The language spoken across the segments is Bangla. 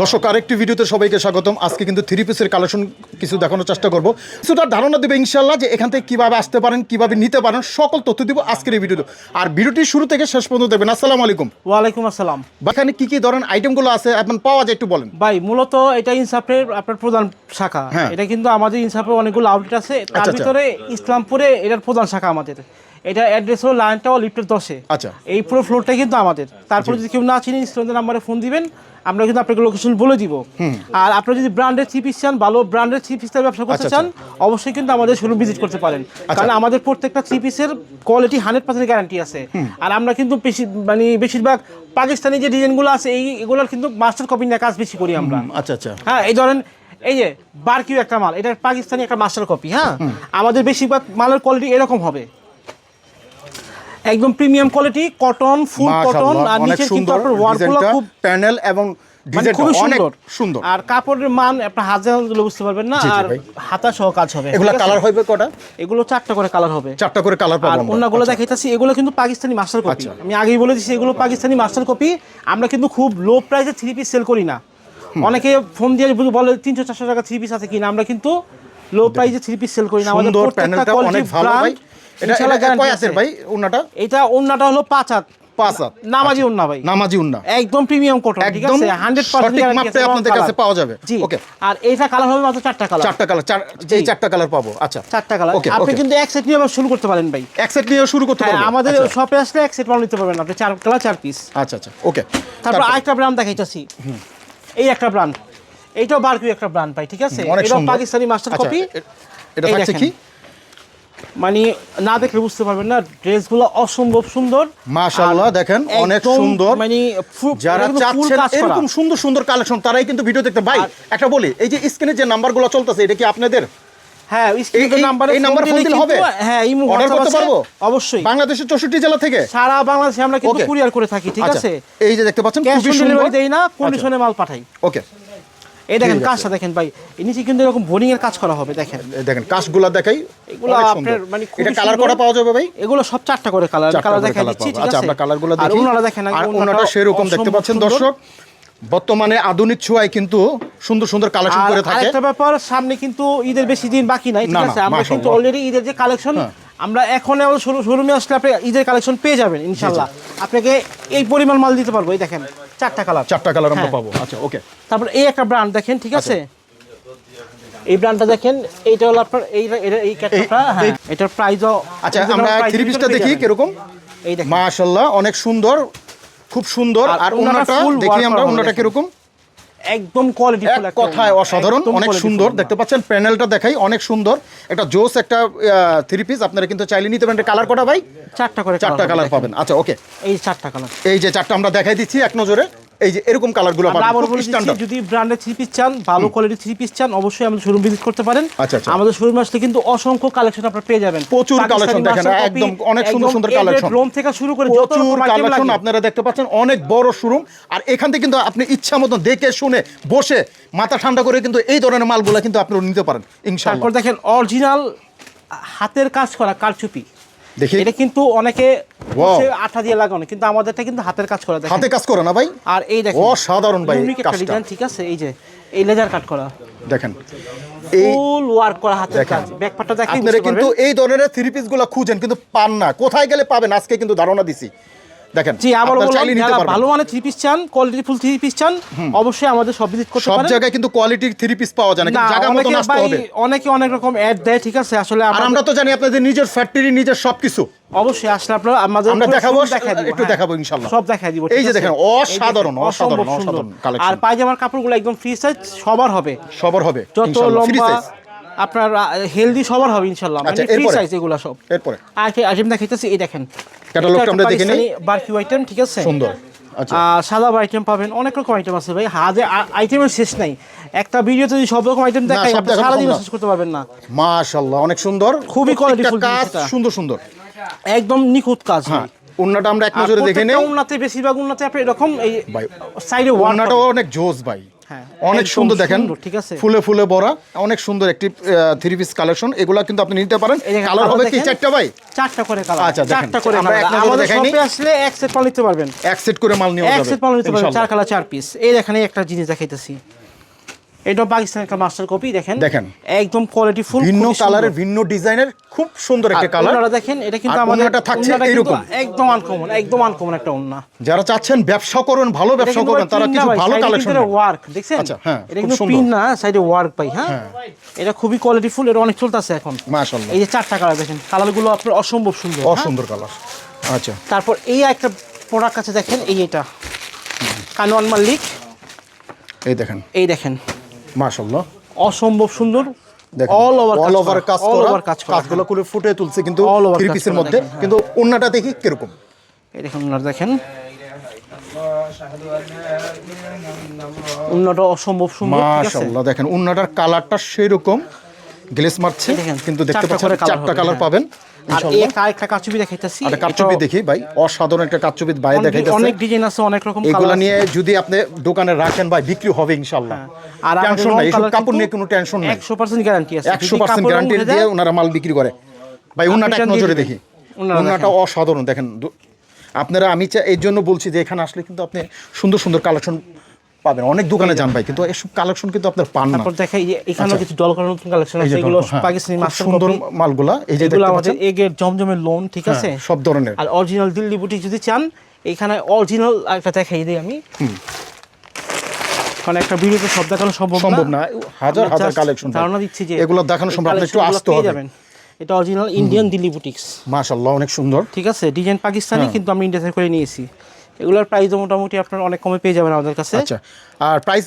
দর্শক আরেকটি ভিডিওতে সবাইকে স্বাগতম। আজকে কিন্তু থ্রি পিসের কালেকশন কিছু দেখানোর চেষ্টা করব। কিছুটা ধারণা দেবে ইনশাল্লাহ যে এখান থেকে কীভাবে আসতে পারেন কীভাবে নিতে পারেন সকল তথ্য দিব আজকের এই ভিডিওতে। আর ভিডিওটি শুরু থেকে শেষ পর্যন্ত দেবেন আসসালামু আলাইকুম। ওয়ালাইকুম আসসালাম। এখানে কি কি ধরনের আইটেমগুলো আছে? এখন পাওয়া যায় একটু বলেন। ভাই মূলত এটা ইনসাফের আপনার প্রধান শাখা। হ্যাঁ। এটা কিন্তু আমাদের ইনসাফের অনেকগুলো আউটলেট আছে। তার আচ্ছা। ভিতরে ইসলামপুরে এটার প্রধান শাখা আমাদের। এটা অ্যাড্রেস হলো লাইনটাও লিফটের দশে। আচ্ছা। এই পুরো ফ্লোরটা কিন্তু আমাদের। তারপরে যদি কেউ না চিনি স্টুডেন্টের নাম্বারে ফোন দিবেন আমরা কিন্তু আপনাকে লোকেশন বলে দিব। আর আপনারা যদি ব্র্যান্ডের থ্রি পিস চান ভালো ব্র্যান্ডের থ্রি পিসের ব্যবসা করতে আচ্ছা, চান অবশ্যই কিন্তু আমাদের শোরুম ভিজিট করতে পারেন। কারণ আমাদের প্রত্যেকটা থ্রি পিসের কোয়ালিটি হান্ড্রেড পার্সেন্ট গ্যারান্টি আছে। আর আমরা কিন্তু বেশি মানে বেশিরভাগ পাকিস্তানি যে ডিজাইনগুলো আছে এই এগুলোর কিন্তু মাস্টার কপি নিয়ে কাজ বেশি করি আমরা। আচ্ছা আচ্ছা। হ্যাঁ এই ধরেন এই যে বারকিউ একটা মাল এটা পাকিস্তানি একটা মাস্টার কপি হ্যাঁ? আমাদের বেশিরভাগ মালের কোয়ালিটি এরকম হবে। একদম premium quality cotton full cotton আর নিচে কিন্তু আপনার ওয়ার্কগুলো খুব প্যানেল এবং মানে খুবই সুন্দর। সুন্দর। আর কাপড়ের মান আপনার দিলে বুঝতে পারবেন না আর হাতা সহ কাজ হবে। এগুলো কালার হবে কটা? এগুলো চারটা করে কালার হবে। চারটা করে কালার পাবো। অন্যগুলো আচ্ছা। এগুলো কিন্তু পাকিস্তানি মাস্টার কপি আচ্ছা। আমি আগেই বলে দিচ্ছি এগুলো পাকিস্তানি মাস্টার কপি আমরা কিন্তু খুব লো প্রাইসে থ্রি পিস সেল করি না। অনেকে ফোন দিয়ে বলে তিনশো চারশো টাকা থ্রি পিস আছে কিনা আমরা কিন্তু লো প্রাইসে থ্রি পিস সেল করি না। আমাদের প্রত্যেকটা কোয়ালিটি এটা কয় আছে আছে। ভাই ওনাটা এটা ওন্নাটা হলো পাঁচ হাত। পাঁচ হাত। নামাজি ওন্না ভাই। নামাজি উন্না। একদম প্রিমিয়াম কটন ঠিক আছে? হান্ড্রেড সঠিক মাপে আপনাদের কাছে পাওয়া যাবে। জি। আর এইটা কালার হবে মাত্র চারটা কালার চারটা কালার চার এই চারটা কালার পাবো। আচ্ছা। চারটা কালার আপনি কিন্তু এক সেট নিয়ে শুরু করতে পারেন ভাই। এক সেট নিয়ে শুরু করতে আমাদের আচ্ছা। শপে আসলে এক সেট মাল নিতে পারবেন আপনি। চার কালার চার পিস আচ্ছা আচ্ছা। ওকে তারপর আরেকটা ব্র্যান্ড দেখাইতেছি। এই একটা ব্র্যান্ড এইটাও বারকিউ একটা ব্র্যান্ড ভাই ঠিক আছে? অনেক পাকিস্তানি মাস্টার আচ্ছা, কপি এটা থাকছে কি? মানে না দেখলে বুঝতে পারবেন না ড্রেসগুলো অসম্ভব সুন্দর। মাশাআল্লাহ দেখেন অনেক সুন্দর। মানে যারা চাচ্ছেন এরকম সুন্দর সুন্দর কালেকশন তারাই কিন্তু ভিডিও দেখতে ভাই একটা বলি এই যে স্ক্রিনে যে নাম্বারগুলো চলতেছে এটা কি আপনাদের? হ্যাঁ এই- এই- নাম্বারে এই নাম্বার ফোন দিলে হবে? হ্যাঁ এই অর্ডার করতে পারব? অবশ্যই। বাংলাদেশের চৌষট্টি জেলা থেকে? সারা বাংলাদেশে আমরা কিন্তু কুরিয়ার করে থাকি ঠিক আচ্ছা, আছে? এই যে দেখতে পাচ্ছেন খুবই সুন্দর। দেই না কন্ডিশনে মাল পাঠাই। ওকে এই দেখেন কাজটা দেখেন ভাই নিচে কিন্তু এরকম বোরিং এর কাজ করা হবে দেখেন। দেখেন কাশগুলা দেখাই এগুলো আপনার মানে এটা কালার। করা পাওয়া যাবে ভাই? এগুলো সব চারটা করে কালার কালার দেখা দিচ্ছি আচ্ছা আমরা কালারগুলো আর দেখি ওনারা দেখেন আর ওনাটা সেরকম দেখতে পাচ্ছেন। দর্শক বর্তমানে আধুনিক ছোঁয়ায় কিন্তু সুন্দর সুন্দর কালেকশন করে থাকে। আরেকটা ব্যাপার সামনে কিন্তু ঈদের বেশি দিন বাকি নাই ঠিক আছে? আমরা কিন্তু অলরেডি ঈদের যে কালেকশন। আমরা এখন শোরুমে আসলে আপনি ঈদের কালেকশন পেয়ে যাবেন ইনশাল্লাহ আপনাকে এই পরিমাণ মাল দিতে পারব এই দেখেন চারটা কালার চারটা কালার আমরা হ্যাঁ। পাবো। আচ্ছা ওকে তারপর এই একটা ব্র্যান্ড দেখেন ঠিক আছে? এই ব্র্যান্ডটা দেখেন এইটা হলো আপনার এই এই ক্যাটটা হ্যাঁ এটার প্রাইসও আচ্ছা আমরা থ্রি পিসটা দেখি কীরকম? এই দেখেন। মাশাআল্লাহ অনেক সুন্দর খুব সুন্দর আর ওনাটা দেখি আমরা ওনাটা কীরকম? একদম কোয়ালিটি এক কথায় অসাধারণ অনেক সুন্দর। দেখতে পাচ্ছেন প্যানেলটা দেখাই অনেক সুন্দর। একটা জোস একটা থ্রি পিস আপনারা কিন্তু চাইলে নিতে পারেন। কালার কটা ভাই? চারটা করে চারটা কালার পাবেন। আচ্ছা ওকে এই চারটা কালার এই যে চারটা আমরা দেখাই দিচ্ছি এক নজরে। এই যে এরকম কালারগুলো পাবেন। যদি ব্র্যান্ডের থ্রি পিস চান ভালো কোয়ালিটি থ্রি পিস চান অবশ্যই আমাদের শোরুম ভিজিট করতে পারেন। আচ্ছা, আচ্ছা। আমাদের শোরুমে আসলে কিন্তু অসংখ্য কালেকশন আপনারা পেয়ে যাবেন। প্রচুর collection দেখেন, একদম অনেক সুন্দর সুন্দর collection। রোম থেকে শুরু করে যত রকম কালেকশন আপনারা দেখতে পাচ্ছেন অনেক বড় শোরুম আর এখান থেকে কিন্তু আপনি ইচ্ছা মতন দেখে শুনে বসে মাথা ঠান্ডা করে কিন্তু এই ধরনের মালগুলো কিন্তু আপনি নিতে পারেন ইনশাআল্লাহ। তারপর দেখেন অরিজিনাল হাতের কাজ করা কারচুপি। দেখি। এটা কিন্তু অনেকে আঠা দিয়ে লাগানো কিন্তু আমাদেরটা কিন্তু হাতের কাজ করা দেখেন। হাতে কাজ করে না ভাই? আর এই দেখেন অসাধারণ ভাই কাজটা। ঠিক আছে? এই যে এই লেজার কাট করা। দেখেন। এই ফুল ওয়ার্ক করা হাতের কাজ। ব্যাকপাটটা দেখেন আপনারা কিন্তু এই ধরনের থ্রি পিসগুলো খুঁজেন কিন্তু পান না। কোথায় গেলে পাবেন? আজকে কিন্তু ধারণা দিছি। দেখেন জি আবার বললাম যারা ভালো মানের থ্রি পিস চান কোয়ালিটি ফুল থ্রি পিস চান অবশ্যই আমাদের সব ভিজিট করতে সব জায়গায় কিন্তু কোয়ালিটির থ্রি পিস পাওয়া যায় না কিন্তু জায়গা আসতে ভাই হবে অনেকে অনেক রকম অ্যাড দেয় ঠিক আছে আসলে আমরা তো জানি আপনাদের নিজের ফ্যাক্টরি নিজের সবকিছু অবশ্যই আসলে আপনারা আমাদের আমরা দেখাবো, একটু হ্যাঁ। দেখাবো ইনশাল্লাহ। সব দেখাই দিব এই যে? দেখেন, অসাধারণ, অসাধারণ, অসাধারণ collection। আর পায়জামার কাপড়গুলো একদম ফ্রি সাইজ সবার হবে সবার হবে যত লম্বা। আপনার হেলদি সবার হবে ইনশাল্লাহ। মানে আচ্ছা, ফ্রি সাইজ এগুলো সব। এরপরে? আর কি আইটেম দেখাইতেছি এই দেখেন। Catalog টা আমরা দেখে নিই। বারকিউ আইটেম ঠিক আছে? সুন্দর। আচ্ছা। সাদা আইটেম পাবেন অনেক রকম আইটেম আছে ভাই। হাজে আইটেমের শেষ নাই। একটা ভিডিওতে যদি সব রকম আইটেম দেখাই আপনি দেখানো সারাদিন শেষ করতে পারবেন না। মাশাআল্লাহ অনেক সুন্দর। খুবই qualityful কাজ সুন্দর সুন্দর। একদম নিখুঁত কাজ হ্যাঁ অন্যটা আমরা এক নজরে দেখে নেই। উন্নতে বেশিরভাগ উন্নতে আপনি এরকম এই সাইডে অন্যটাও অনেক জোস ভাই। অনেক সুন্দর দেখেন। ঠিক আছে? ফুলে ফুলে ভরা অনেক সুন্দর একটি থ্রি পিস কালেকশন এগুলো কিন্তু আপনি নিতে পারেন। কালার হবে কি চারটা ভাই? চারটা করে কালার আচ্ছা, দেখেন। চারটা করে আমরা এক আমাদের দেখাইনি। শপে আসলে এক সেট পাল নিতে পারবেন। এক সেট করে মাল নেওয়া এক সেট পাল নিতে পারবেন চার। কালার চার পিস এই দেখেন একটা জিনিস দেখাইতেছি। এটা পাকিস্তানের একটা মাস্টার কপি দেখেন। দেখেন। একদম কোয়ালিটি ফুল ভিন্ন কালারের ভিন্ন ডিজাইনের খুব সুন্দর একটা কালার দেখেন এটা কিন্তু আমাদের ওড়নাটা থাকছে কিন্তু একদম আনকমন একদম আনকমন একটা ওন্না যারা চাচ্ছেন ব্যবসা করবেন ভালো ব্যবসা করবেন তারা কিছু ভালো কালেকশন ওয়ার্ক দেখছেন? আচ্ছা, হ্যাঁ, এটা কিন্তু পিন না সাইডে ওয়ার্ক পাই হ্যাঁ? এটা খুবই কোয়ালিটি ফুল এটা অনেক চলতেছে এখন। মাশাআল্লাহ। এই যে চারটা কালার দেখেন কালারগুলো আপনার অসম্ভব সুন্দর হ্যাঁ? অসুন্দর কালার আচ্ছা। তারপর এই একটা প্রোডাক্ট আছে দেখেন এই এটা। কানোয়ান মাল্লিক এই দেখেন। এই দেখেন। মাশাআল্লাহ। অসম্ভব সুন্দর দেখেন অল ওভার অল ওভার কাজ করা ওভার কাজ করা। কাজগুলো করে ফুটে তুলছে কিন্তু All over থ্রি পিসের মধ্যে। কিন্তু ওন্নাটা দেখি কীরকম? এই দেখেন ওনারা দেখেন। উন্নটা অসম্ভব সুন্দর মাশাআল্লাহ দেখেন উন্নাটার কালারটা সেরকম। গ্লেস মারছে কিন্তু দেখতে পাচ্ছেন চারটা কালার হ্যাঁ। পাবেন। আর এই একটা কাচুবি দেখাইতেছি। একটা কারচুপি দেখি ভাই। অসাধারণ একটা কারচুপি ভাই অনেক- অনেক ডিজাইন আছে অনেক রকম এগুলা নিয়ে যদি আপনি দোকানে রাখেন ভাই বিক্রি হবে ইনশাআল্লাহ। আর টেনশন নাই এসব কাপড় নিয়ে কোনো টেনশন নাই। 100% গ্যারান্টি আছে। একশো যদি পার্সেন্ট কাপড় রং গ্যারান্টি দিয়ে ওনারা মাল বিক্রি করে। ভাই এক নজরে দেখি। অসাধারণ দেখেন। আপনারা আমি এই জন্য বলছি যে এখানে আসলে কিন্তু আপনি সুন্দর সুন্দর কালেকশন পাবেন। অনেক দোকানে যান ভাই কিন্তু এসব কালেকশন কিন্তু আপনার পান না। তারপর এখানেও কিছু ডল নতুন কালেকশন আচ্ছা। আছে এগুলো হ্যাঁ, পাকিস্তানি মাস্টার সুন্দর মালগুলা এই যে এগুলো আমাদের পাচ্ছেন? এগের জমজমের লোন ঠিক আছে? হ্যাঁ, সব ধরনের। আর অরিজিনাল দিল্লি যদি চান এখানে অরিজিনাল একটা দেখাই দিই আমি। কারণ একটা ভিডিওতে সব দেখানো সম্ভব সম্ভব না। হাজার হাজার কালেকশন ধারণা দিচ্ছি যে এগুলো দেখানো সম্ভব আপনি একটু আসতে হবে। এটা অরিজিনাল ইন্ডিয়ান দিল্লি বুটিক্স মাশাআল্লাহ অনেক সুন্দর। ঠিক আছে? ডিজাইন হ্যাঁ। পাকিস্তানি কিন্তু আমি ইন্ডিয়া থেকে করে নিয়েছি। এগুলোর প্রাইস মোটামুটি আপনার অনেক কমে পেয়ে যাবেন আমাদের কাছে। আচ্ছা আর প্রাইস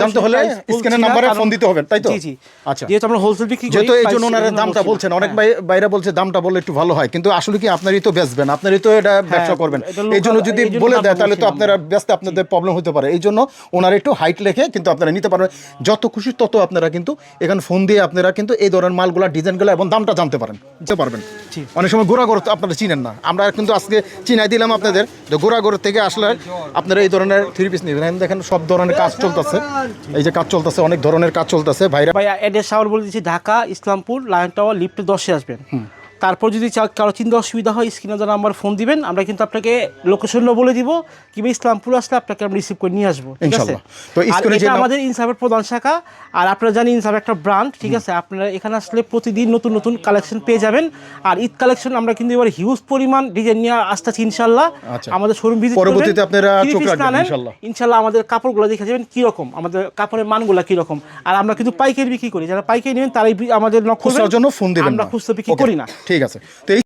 জানতে হলে স্ক্রিনের নাম্বারে ফোন দিতে হবে তাই তো? জি জি। আচ্ছা। যেহেতু আমরা হোলসেল বিক্রি করি যেহেতু এই price জন্য ওনারা দামটা বলছেন অনেক হ্যাঁ। বাইরে বলছে দামটা বললে একটু ভালো হয় কিন্তু আসলে কি আপনারই তো বেচবেন আপনারই তো এটা ব্যবসা করবেন। এই জন্য যদি বলে দেয় তাহলে তো আপনারা ব্যস্ত আপনাদের প্রবলেম হতে পারে। এই জন্য ওনারা একটু হাইট লেখে কিন্তু আপনারা নিতে পারবেন। যত খুশি তত আপনারা কিন্তু এখানে ফোন দিয়ে আপনারা কিন্তু এই ধরনের মালগুলা ডিজাইনগুলো এবং দামটা জানতে পারেন জানতে পারবেন। অনেক সময় গোড়াগড় তো আপনারা চিনেন না। আমরা কিন্তু আজকে চিনাই দিলাম আপনাদের যে গোড়াগড় থেকে আসলে আপনারা এই ধরনের থ্রি পিস নেবেন। দেখেন সব ধরনের কাজ চলতেছে। এই যে কাজ চলতেছে অনেক ধরনের কাজ চলতেছে। ভাইরা ভাইয়া এড্রেস সাউল বলে দিচ্ছি ঢাকা ইসলামপুর লায়ন টাওয়ার লিফটে দশে আসবেন। তারপর যদি কারও চিন্তা অসুবিধা হয় স্ক্রিনে দ্বারা নাম্বার ফোন দিবেন আমরা কিন্তু আপনাকে লোকেশনও বলে দিব। কিংবা ইসলামপুর আসলে আপনাকে আমরা রিসিভ করে নিয়ে আসব ঠিক আছে? তো আমাদের ইনসাফের প্রধান শাখা। আর আপনারা জানি ইনসাফ একটা ব্র্যান্ড ঠিক আছে? আপনারা এখানে আসলে প্রতিদিন নতুন নতুন কালেকশন পেয়ে যাবেন। আর ঈদ কালেকশন আমরা কিন্তু এবার হিউজ পরিমাণ ডিজাইন নিয়ে আসতেছি ইনশাল্লাহ। আচ্ছা। আমাদের শোরুম ভিজিট পরবর্তীতে আপনারা চোখ রাখবেন, ইনশাল্লাহ। ইনশাল্লাহ আমাদের কাপড়গুলো দেখে যাবেন কীরকম আমাদের কাপড়ের মানগুলো কীরকম। আর আমরা কিন্তু পাইকারি বিক্রি করি যারা পাইকারি নেবেন তারাই আমাদের নক করবেন। খুচরার জন্য ফোন দিবেন আমরা। খুচরা বিক্রি করি না ঠিক আছে। তো এই